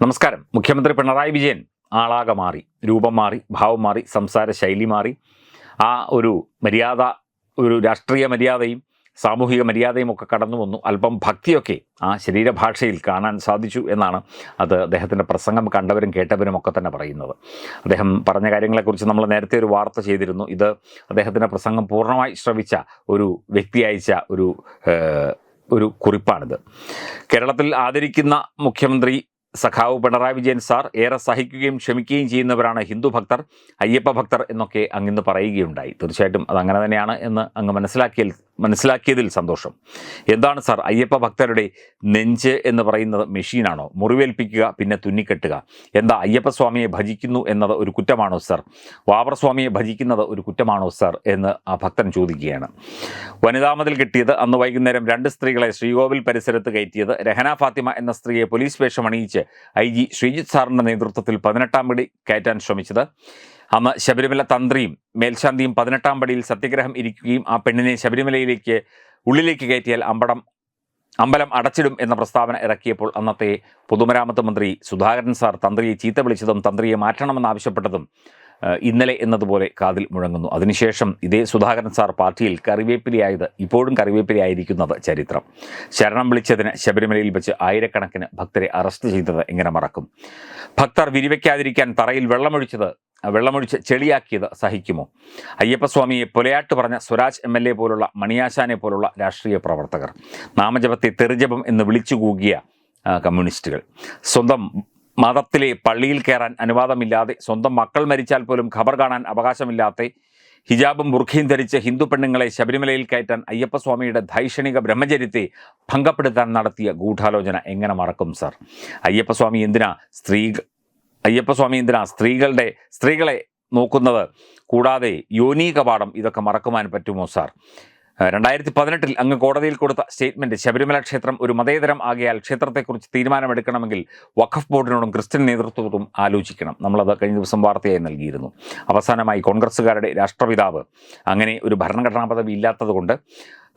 നമസ്കാരം. മുഖ്യമന്ത്രി പിണറായി വിജയൻ ആളാകെ മാറി രൂപം മാറി ഭാവം മാറി സംസാര ശൈലി മാറി. ആ ഒരു മര്യാദ ഒരു രാഷ്ട്രീയ മര്യാദയും സാമൂഹിക മര്യാദയും ഒക്കെ കടന്നു വന്നു. അല്പം ഭക്തിയൊക്കെ ആ ശരീരഭാഷയിൽ കാണാൻ സാധിച്ചു എന്നാണ് അത് അദ്ദേഹത്തിന്റെ പ്രസംഗം കണ്ടവരും കേട്ടവരും ഒക്കെ തന്നെ പറയുന്നത്. അദ്ദേഹം പറഞ്ഞ കാര്യങ്ങളെക്കുറിച്ച് നമ്മൾ നേരത്തെ ഒരു വാർത്ത ചെയ്തിരുന്നു. ഇത് അദ്ദേഹത്തിന്റെ പ്രസംഗം പൂർണമായി ശ്രവിച്ച ഒരു വ്യക്തി അയച്ച ഒരു ഒരു കുറിപ്പാണിത്. കേരളത്തിൽ ആദരിക്കുന്ന മുഖ്യമന്ത്രി സഖാവ് പിണറായി വിജയൻ സാർ ഏറെ സഹിക്കുകയും ക്ഷമിക്കുകയും ചെയ്യുന്നവരാണ് ഹിന്ദു ഭക്തർ അയ്യപ്പ ഭക്തർ എന്നൊക്കെ അങ്ങിന്ന് പറയുകയുണ്ടായി. തീർച്ചയായിട്ടും അത് അങ്ങനെ തന്നെയാണ് എന്ന് അങ്ങ് മനസ്സിലാക്കിയതിൽ മനസ്സിലാക്കിയതിൽ സന്തോഷം. എന്താണ് സാർ അയ്യപ്പ ഭക്തരുടെ നെഞ്ച് എന്ന് പറയുന്നത്? മെഷീനാണോ? മുറിവേൽപ്പിക്കുക പിന്നെ തുന്നിക്കെട്ടുക. എന്താ അയ്യപ്പ സ്വാമിയെ ഭജിക്കുന്നു എന്നത് ഒരു കുറ്റമാണോ സാർ? സ്വാമിയെ ഭജിക്കുന്നത് ഒരു കുറ്റമാണോ സാർ? എന്ന് ആ ഭക്തൻ ചോദിക്കുകയാണ്. വനിതാമതിൽ കിട്ടിയത് അന്ന് വൈകുന്നേരം രണ്ട് സ്ത്രീകളെ ശ്രീകോവിൽ പരിസരത്ത് കയറ്റിയത് രഹന ഫാത്തിമ എന്ന സ്ത്രീയെ പോലീസ് വേഷം അണിയിച്ച് ഐ ജി ശ്രീജിത്ത് സാറിന്റെ നേതൃത്വത്തിൽ പതിനെട്ടാം പടി കയറ്റാൻ ശ്രമിച്ചത്. അന്ന് ശബരിമല തന്ത്രിയും മേൽശാന്തിയും പതിനെട്ടാം പടിയിൽ സത്യഗ്രഹം ഇരിക്കുകയും ആ പെണ്ണിനെ ശബരിമലയിലേക്ക് ഉള്ളിലേക്ക് കയറ്റിയാൽ അമ്പടം അമ്പലം അടച്ചിടും എന്ന പ്രസ്താവന ഇറക്കിയപ്പോൾ അന്നത്തെ പൊതുമരാമത്ത് മന്ത്രി സുധാകരൻ സാർ തന്ത്രിയെ ചീത്ത വിളിച്ചതും തന്ത്രിയെ മാറ്റണമെന്നാവശ്യപ്പെട്ടതും ഇന്നലെ എന്നതുപോലെ കാതിൽ മുഴങ്ങുന്നു. അതിനുശേഷം ഇതേ സുധാകരൻ സാർ പാർട്ടിയിൽ കറിവേപ്പിലയായത് ഇപ്പോഴും കറിവേപ്പിലയായിരിക്കുന്നത് ചരിത്രം. ശരണം വിളിച്ചതിന് ശബരിമലയിൽ വെച്ച് ആയിരക്കണക്കിന് ഭക്തരെ അറസ്റ്റ് ചെയ്തത് എങ്ങനെ മറക്കും? ഭക്തർ വിരിവയ്ക്കാതിരിക്കാൻ തറയിൽ വെള്ളമൊഴിച്ചത് വെള്ളമൊഴിച്ച് ചെളിയാക്കിയത് സഹിക്കുമോ? അയ്യപ്പസ്വാമിയെ പൊലയാട്ട് പറഞ്ഞ സ്വരാജ് എം എൽ എ പോലുള്ള മണിയാശാനെ പോലുള്ള രാഷ്ട്രീയ പ്രവർത്തകർ. നാമജപത്തെ തെറിജപം എന്ന് വിളിച്ചു കൂകിയ കമ്മ്യൂണിസ്റ്റുകൾ. സ്വന്തം മതത്തിലെ പള്ളിയിൽ കയറാൻ അനുവാദമില്ലാതെ സ്വന്തം മക്കൾ മരിച്ചാൽ പോലും ഖബർ കാണാൻ അവകാശമില്ലാത്ത ഹിജാബും ബുർഖയും ധരിച്ച് ഹിന്ദു പെണ്ണുങ്ങളെ ശബരിമലയിൽ കയറ്റാൻ അയ്യപ്പസ്വാമിയുടെ ധൈഷണിക ബ്രഹ്മചര്യത്തെ ഭംഗപ്പെടുത്താൻ നടത്തിയ ഗൂഢാലോചന എങ്ങനെ മറക്കും സർ? അയ്യപ്പസ്വാമി എന്തിനാ സ്ത്രീ അയ്യപ്പസ്വാമി എന്തിനാ സ്ത്രീകളുടെ സ്ത്രീകളെ നോക്കുന്നത്? കൂടാതെ യോനി കപാടം ഇതൊക്കെ മറക്കുവാൻ പറ്റുമോ സാർ? രണ്ടായിരത്തി പതിനെട്ടിൽ അങ്ങ് കോടതിയിൽ കൊടുത്ത സ്റ്റേറ്റ്മെന്റ് ശബരിമല ക്ഷേത്രം ഒരു മതേതരം ആകിയാൽ ക്ഷേത്രത്തെക്കുറിച്ച് തീരുമാനമെടുക്കണമെങ്കിൽ വഖഫ് ബോർഡിനോടും ക്രിസ്ത്യൻ നേതൃത്വത്തോടും ആലോചിക്കണം. നമ്മളത് കഴിഞ്ഞ ദിവസം വാർത്തയായി നൽകിയിരുന്നു. അവസാനമായി കോൺഗ്രസ്സുകാരുടെ രാഷ്ട്രപിതാവ് അങ്ങനെ ഒരു ഭരണഘടനാ പദവി ഇല്ലാത്തതുകൊണ്ട്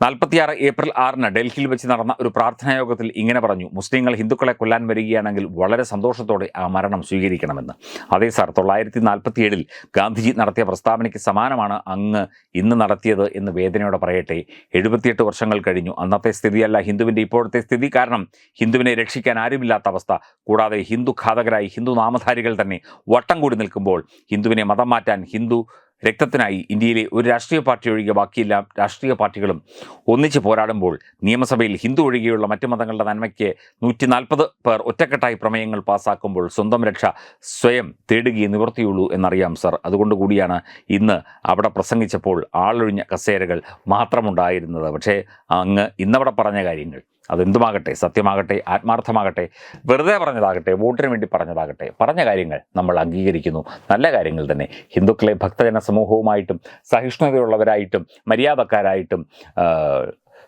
നാൽപ്പത്തിയാറ് ഏപ്രിൽ ആറിന് ഡൽഹിയിൽ വെച്ച് നടന്ന ഒരു പ്രാർത്ഥനാ യോഗത്തിൽ ഇങ്ങനെ പറഞ്ഞു മുസ്ലിങ്ങൾ ഹിന്ദുക്കളെ കൊല്ലാൻ വരികയാണെങ്കിൽ വളരെ സന്തോഷത്തോടെ ആ മരണം സ്വീകരിക്കണമെന്ന്. അതേ സാർ തൊള്ളായിരത്തി നാൽപ്പത്തിയേഴിൽ ഗാന്ധിജി നടത്തിയ പ്രസ്താവനയ്ക്ക് സമാനമാണ് അങ്ങ് ഇന്ന് നടത്തിയത് എന്ന് വേദനയോടെ പറയട്ടെ. എഴുപത്തിയെട്ട് വർഷങ്ങൾ കഴിഞ്ഞു. അന്നത്തെ സ്ഥിതിയല്ല ഹിന്ദുവിന്റെ ഇപ്പോഴത്തെ സ്ഥിതി. കാരണം ഹിന്ദുവിനെ രക്ഷിക്കാൻ ആരുമില്ലാത്ത അവസ്ഥ. കൂടാതെ ഹിന്ദു ഘാതകരായി ഹിന്ദു നാമധാരികൾ തന്നെ വട്ടം കൂടി നിൽക്കുമ്പോൾ ഹിന്ദുവിനെ മതം മാറ്റാൻ ഹിന്ദു രക്തത്തിനായി ഇന്ത്യയിലെ ഒരു രാഷ്ട്രീയ പാർട്ടി ഒഴികെ ബാക്കിയെല്ലാ രാഷ്ട്രീയ പാർട്ടികളും ഒന്നിച്ച് പോരാടുമ്പോൾ നിയമസഭയിൽ ഹിന്ദു ഒഴികെയുള്ള മറ്റു മതങ്ങളുടെ നന്മയ്ക്ക് നൂറ്റി നാൽപ്പത് പേർ ഒറ്റക്കെട്ടായി പ്രമേയങ്ങൾ പാസ്സാക്കുമ്പോൾ സ്വന്തം രക്ഷ സ്വയം തേടുകയേ നിവർത്തിയുള്ളൂ എന്നറിയാം സർ. അതുകൊണ്ട് കൂടിയാണ് ഇന്ന് അവിടെ പ്രസംഗിച്ചപ്പോൾ ആളൊഴിഞ്ഞ കസേരകൾ മാത്രമുണ്ടായിരുന്നത്. പക്ഷേ അങ്ങ് ഇന്നവിടെ പറഞ്ഞ കാര്യങ്ങൾ. അതെന്തുമാകട്ടെ? സത്യമാകട്ടെ? ആത്മാർത്ഥമാകട്ടെ? വെറുതെ പറഞ്ഞതാകട്ടെ? വോട്ടിന് വേണ്ടി പറഞ്ഞതാകട്ടെ? പറഞ്ഞ കാര്യങ്ങൾ നമ്മൾ അംഗീകരിക്കുന്നു. നല്ല കാര്യങ്ങൾ തന്നെ. ഹിന്ദുക്കളെ ഭക്തജന സമൂഹവുമായിട്ടും സഹിഷ്ണുതയുള്ളവരായിട്ടും മര്യാദക്കാരായിട്ടും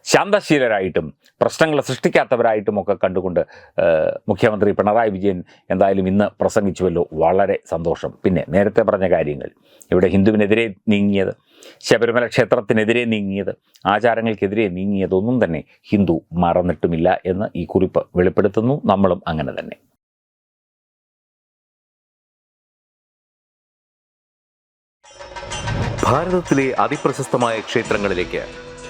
ശാന്തശീലരായിട്ടും പ്രശ്നങ്ങൾ സൃഷ്ടിക്കാത്തവരായിട്ടും ഒക്കെ കണ്ടുകൊണ്ട് മുഖ്യമന്ത്രി പിണറായി വിജയൻ എന്തായാലും ഇന്ന് പ്രസംഗിച്ചുവല്ലോ. വളരെ സന്തോഷം. പിന്നെ നേരത്തെ പറഞ്ഞ കാര്യങ്ങൾ. ഇവിടെ ഹിന്ദുവിനെതിരെ നീങ്ങിയത് ശബരിമല ക്ഷേത്രത്തിനെതിരെ നീങ്ങിയത് ആചാരങ്ങൾക്കെതിരെ നീങ്ങിയതൊന്നും തന്നെ ഹിന്ദു മറന്നിട്ടുമില്ല എന്ന് ഈ കുറിപ്പ് വെളിപ്പെടുത്തുന്നു. നമ്മളും അങ്ങനെ തന്നെ. ഭാരതത്തിലെ അതിപ്രശസ്തമായ ക്ഷേത്രങ്ങളിലേക്ക്